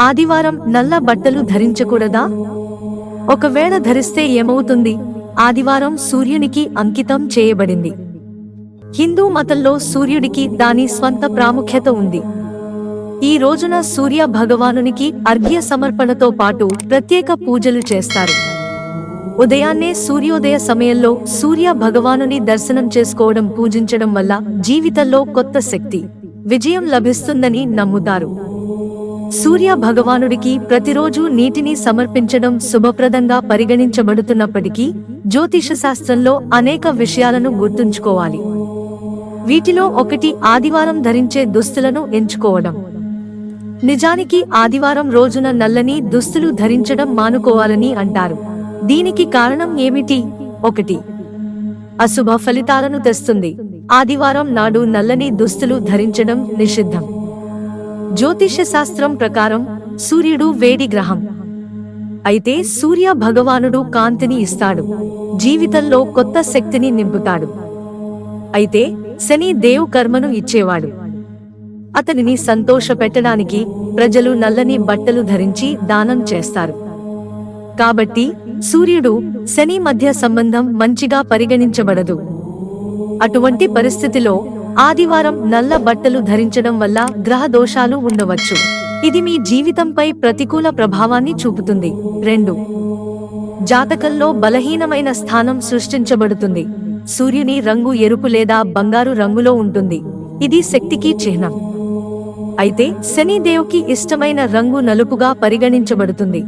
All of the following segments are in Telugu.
ఆదివారం నల్ల బట్టలు ధరించకూడదా? ఒకవేళ ధరిస్తే ఏమవుతుంది? ఆదివారం సూర్యునికి అంకితం చేయబడింది. హిందూ మతంలో సూర్యుడికి దాని స్వంత ప్రాముఖ్యత ఉంది. ఈ రోజున సూర్య భగవానునికి అర్ఘ్య సమర్పణతో పాటు ప్రత్యేక పూజలు చేస్తారు. ఉదయాన్నే సూర్యోదయ సమయంలో సూర్య భగవానుని దర్శనం చేసుకోవడం పూజించడం వల్ల జీవితంలో కొత్త శక్తి విజయం లభిస్తుందని నమ్ముతారు. సూర్య భగవానుడికి ప్రతిరోజు నీటిని సమర్పించడం శుభప్రదంగా పరిగణించబడుతున్నప్పటికీ జ్యోతిష శాస్త్రంలో అనేక విషయాలను గుర్తుంచుకోవాలి. వీటిలో ఒకటి ఆదివారం ధరించే దుస్తులను ఎంచుకోవడం. నిజానికి ఆదివారం రోజున నల్లని దుస్తులు ధరించడం మానుకోవాలని అంటారు. దీనికి కారణం ఏమిటి? ఒకటి. అశుభ ఫలితాలను తెస్తుంది. ఆదివారం నాడు నల్లని దుస్తులు ధరించడం నిషిద్ధం. జ్యోతిష శాస్త్రం ప్రకారం సూర్యుడు వేడి గ్రహం. అయితే సూర్య భగవానుడు కాంతిని ఇస్తాడు. జీవితంలో కొత్త శక్తిని నింపుతాడు. అయితే శని దేవు కర్మను ఇచ్చేవాడు. అతనిని సంతోషపెట్టడానికి ప్రజలు నల్లని బట్టలు ధరించి దానం చేస్తారు. కాబట్టి సూర్యుడు శని మధ్య సంబంధం మంచిగా పరిగణించబడదు. అటువంటి పరిస్థితిలో ఆదివారం నల్ల బట్టలు ధరించడం వల్ల గ్రహ దోషాలు ఉండవచ్చు. ఇది మీ జీవితంపై ప్రతికూల ప్రభావాన్ని చూపుతుంది. రెండు. జాతకంలో బలహీనమైన స్థానం సృష్టించబడుతుంది. సూర్యుని రంగు ఎరుపు లేదా బంగారు రంగులో ఉంటుంది. ఇది శక్తికి చిహ్నం. అయితే శనిదేవుకి ఇష్టమైన రంగు నలుపుగా పరిగణించబడుతుంది.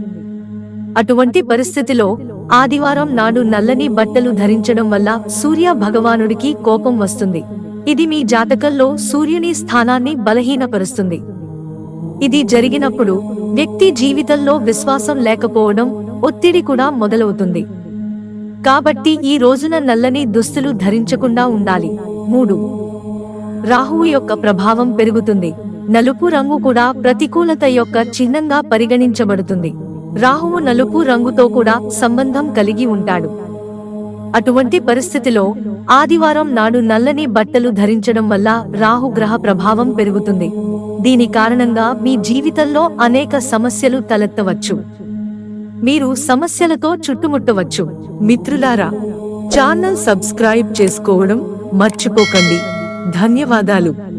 అటువంటి పరిస్థితిలో ఆదివారం నాడు నల్లని బట్టలు ధరించడం వల్ల సూర్య భగవానుడికి కోపం వస్తుంది. ఇది మీ జాతకంలో సూర్యుని స్థానాన్ని బలహీనపరుస్తుంది. ఇది జరిగినప్పుడు వ్యక్తి జీవితంలో విశ్వాసం లేకపోవడం ఒత్తిడి కూడా మొదలవుతుంది. కాబట్టి ఈ రోజున నల్లని దుస్తులు ధరించకుండా ఉండాలి. మూడు. రాహువు యొక్క ప్రభావం పెరుగుతుంది. నలుపు రంగు కూడా ప్రతికూలత యొక్క చిహ్నంగా పరిగణించబడుతుంది. రాహువు నలుపు రంగుతో కూడా సంబంధం కలిగి ఉంటాడు. అటువంటి పరిస్థితిలో ఆదివారం నాడు నల్లని బట్టలు ధరించడం వల్ల రాహుగ్రహ ప్రభావం పెరుగుతుంది. దీని కారణంగా మీ జీవితంలో అనేక సమస్యలు తలెత్తవచ్చు. మీరు సమస్యలతో చుట్టుముట్టవచ్చు. మిత్రులారా ఛానల్ సబ్స్క్రైబ్ చేసుకోవడం మర్చిపోకండి. ధన్యవాదాలు.